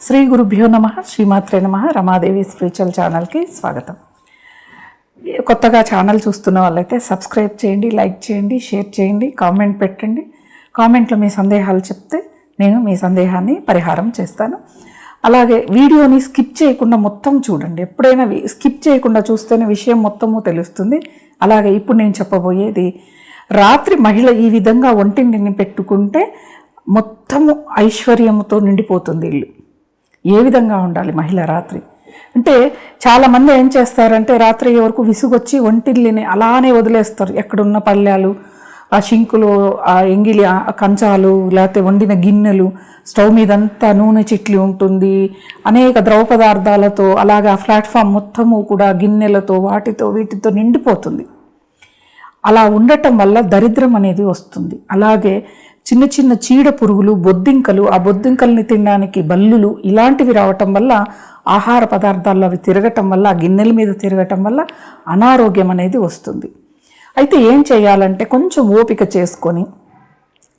శ్రీ గురుభ్యో నమ శ్రీమాత్రే నమ రమాదేవి స్పిరిచువల్ ఛానల్కి స్వాగతం. కొత్తగా ఛానల్ చూస్తున్న వాళ్ళైతే సబ్స్క్రైబ్ చేయండి లైక్ చేయండి షేర్ చేయండి కామెంట్ పెట్టండి. కామెంట్లో మీ సందేహాలు చెప్తే నేను మీ సందేహాన్ని పరిహారం చేస్తాను. అలాగే వీడియోని స్కిప్ చేయకుండా మొత్తం చూడండి. ఎప్పుడైనా స్కిప్ చేయకుండా చూస్తేనే విషయం మొత్తము తెలుస్తుంది. అలాగే ఇప్పుడు నేను చెప్పబోయేది రాత్రి మహిళ ఈ విధంగా ఒంటింటిని పెట్టుకుంటే మొత్తము ఐశ్వర్యముతో నిండిపోతుంది ఇల్లు. ఏ విధంగా ఉండాలి మహిళ రాత్రి? అంటే చాలామంది ఏం చేస్తారంటే రాత్రి వరకు విసుగొచ్చి ఒంటిల్లిని అలానే వదిలేస్తారు. ఎక్కడున్న పళ్ళాలు ఆ షింకులు ఆ ఎంగిలి ఆ కంచాలు లేకపోతే వండిన గిన్నెలు స్టవ్ మీదంతా నూనె చిట్లి ఉంటుంది. అనేక ద్రవ పదార్థాలతో అలాగా ప్లాట్ఫామ్ మొత్తము కూడా గిన్నెలతో వాటితో వీటితో నిండిపోతుంది. అలా ఉండటం వల్ల దరిద్రం అనేది వస్తుంది. అలాగే చిన్న చిన్న చీడ పురుగులు బొద్దింకలు ఆ బొద్దింకల్ని తినడానికి బల్లులు ఇలాంటివి రావటం వల్ల ఆహార పదార్థాల్లో అవి తిరగటం వల్ల ఆ గిన్నెల మీద తిరగటం వల్ల అనారోగ్యం అనేది వస్తుంది. అయితే ఏం చేయాలంటే కొంచెం ఓపిక చేసుకొని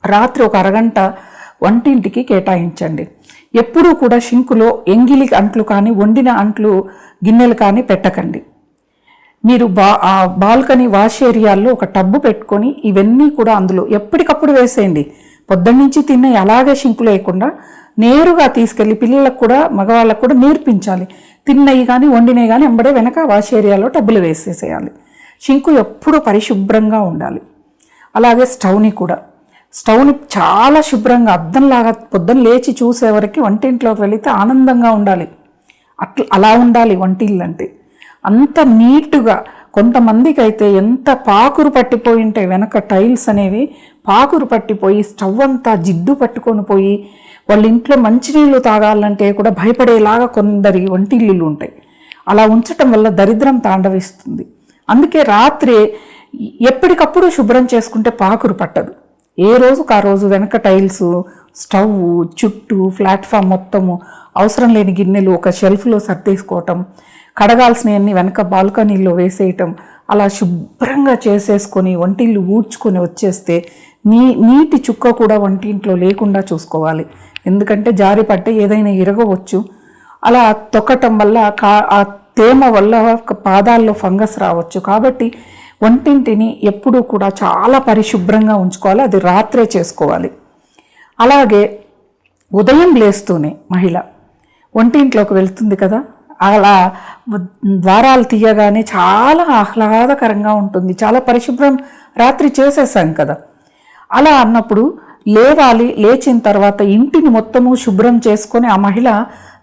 రాత్రి ఒక అరగంట వంటింటికి కేటాయించండి. ఎప్పుడూ కూడా షింకులో ఎంగిలి అంట్లు కానీ వండిన అంట్లు గిన్నెలు కానీ పెట్టకండి. మీరు బా ఆ బాల్కనీ వాష్ ఏరియాల్లో ఒక టబ్బు పెట్టుకొని ఇవన్నీ కూడా అందులో ఎప్పటికప్పుడు వేసేయండి. పొద్దున్నుంచి తిన్న అలాగే షింకు లేకుండా నేరుగా తీసుకెళ్ళి పిల్లలకు కూడా మగవాళ్ళకు కూడా నేర్పించాలి. తిన్నవి కానీ వండినవి కానీ ఎంబడే వెనక వాష్ ఏరియాలో టబ్బులు వేసేసేయాలి. షింకు ఎప్పుడూ పరిశుభ్రంగా ఉండాలి. అలాగే స్టవ్ని కూడా. స్టవ్ని చాలా శుభ్రంగా అద్దంలాగా పొద్దున్న లేచి చూసేవరకు వంటింట్లోకి వెళితే ఆనందంగా ఉండాలి. అట్లా అలా ఉండాలి వంటిల్లు అంటే అంత నీట్గా కొంతమందికి అయితే ఎంత పాకురు పట్టిపోయి ఉంటాయి వెనక టైల్స్ అనేవి పాకురు పట్టిపోయి స్టవ్ అంతా జిడ్డు పట్టుకొని పోయి వాళ్ళ ఇంట్లో మంచినీళ్ళు తాగాలంటే కూడా భయపడేలాగా కొందరి వంటిల్లు ఉంటాయి. అలా ఉంచటం వల్ల దరిద్రం తాండవిస్తుంది. అందుకే రాత్రి ఎప్పటికప్పుడు శుభ్రం చేసుకుంటే పాకురు పట్టదు. ఏ రోజుకు ఆ రోజు వెనక టైల్స్ స్టవ్ చుట్టూ ప్లాట్ఫామ్ మొత్తము అవసరం లేని గిన్నెలు ఒక షెల్ఫ్లో సర్దేసుకోవటం కడగాల్సినవన్నీ వెనక బాల్కనీలో వేసేయటం అలా శుభ్రంగా చేసేసుకొని వంటిల్లు ఊడ్చుకొని వచ్చేస్తే నీ నీటి చుక్క కూడా వంటింట్లో లేకుండా చూసుకోవాలి. ఎందుకంటే జారి పట్టే ఏదైనా ఇరగవచ్చు. అలా తొక్కటం వల్ల కా ఆ తేమ వల్ల పాదాల్లో ఫంగస్ రావచ్చు. కాబట్టి వంటింటిని ఎప్పుడూ కూడా చాలా పరిశుభ్రంగా ఉంచుకోవాలి. అది రాత్రే చేసుకోవాలి. అలాగే ఉదయం లేస్తూనే మహిళ వంటింట్లోకి వెళ్తుంది కదా అలా ద్వారాలు తీయగానే చాలా ఆహ్లాదకరంగా ఉంటుంది. చాలా పరిశుభ్రం రాత్రి చేసేసాం కదా. అలా అన్నప్పుడు లేవాలి లేచిన తర్వాత ఇంటిని మొత్తము శుభ్రం చేసుకొని ఆ మహిళ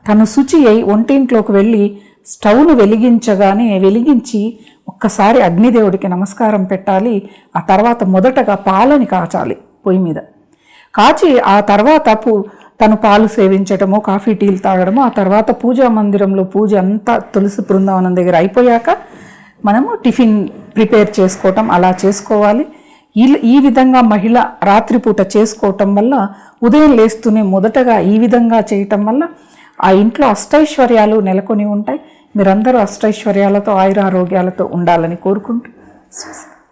తను శుచి అయి వంటింట్లోకి వెళ్ళి స్టవ్ను వెలిగించగానే వెలిగించి ఒక్కసారి అగ్నిదేవుడికి నమస్కారం పెట్టాలి. ఆ తర్వాత మొదటగా పాలని కాచాలి పొయ్యి మీద. కాచి ఆ తర్వాత తను పాలు సేవించడము కాఫీ టీలు తాగడము ఆ తర్వాత పూజా మందిరంలో పూజ అంతా తులసి బృందావనం దగ్గర అయిపోయాక మనము టిఫిన్ ప్రిపేర్ చేసుకోవటం అలా చేసుకోవాలి. ఈ ఈ విధంగా మహిళ రాత్రిపూట చేసుకోవటం వల్ల ఉదయం లేస్తూనే మొదటగా ఈ విధంగా చేయటం వల్ల ఆ ఇంట్లో అష్టైశ్వర్యాలు నెలకొని ఉంటాయి. మీరందరూ అష్టైశ్వర్యాలతో ఆయురారోగ్యాలతో ఉండాలని కోరుకుంటూ